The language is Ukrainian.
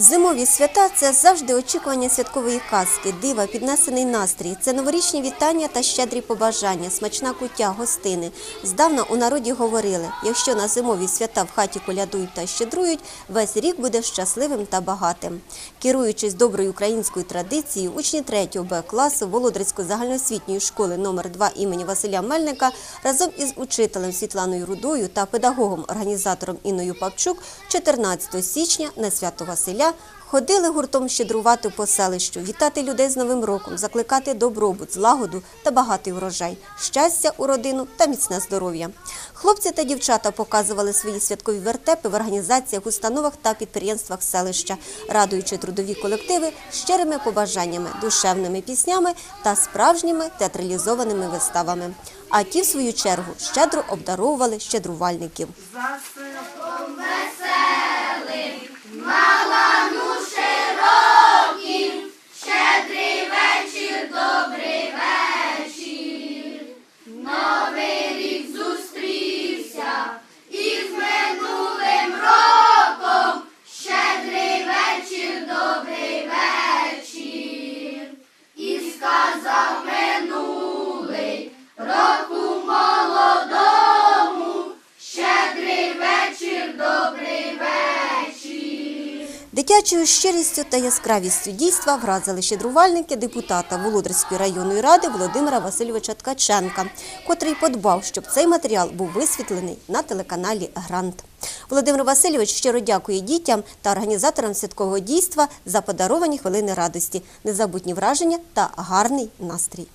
Зимові свята це завжди очікування святкової казки, дива, піднесений настрій. Це новорічні вітання та щедрі побажання, смачна куття, гостини. Здавна у народі говорили: якщо на зимові свята в хаті колядують та щедрують, весь рік буде щасливим та багатим. Керуючись доброю українською традицією, учні 3 Б класу Володарської загальноосвітньої школи номер 2 імені Василя Мельника разом із учителем Світланою Рудою та педагогом-організатором Інною Павчук 14 січня на свято Василя ходили гуртом щедрувати по селищу, вітати людей з Новим роком, закликати добробут, злагоду та багатий врожай, щастя у родину та міцне здоров'я. Хлопці та дівчата показували свої святкові вертепи в організаціях, установах та підприємствах селища, радуючи трудові колективи щирими побажаннями, душевними піснями та справжніми театралізованими виставами. А ті, в свою чергу, щедро обдаровували щедрувальників. Дитячою щирістю та яскравістю дійства вразили щедрувальники депутата Володарської районної ради Володимира Васильовича Ткаченка, котрий подбав, щоб цей матеріал був висвітлений на телеканалі Грант. Володимир Васильович щиро дякує дітям та організаторам святкового дійства за подаровані хвилини радості, незабутні враження та гарний настрій.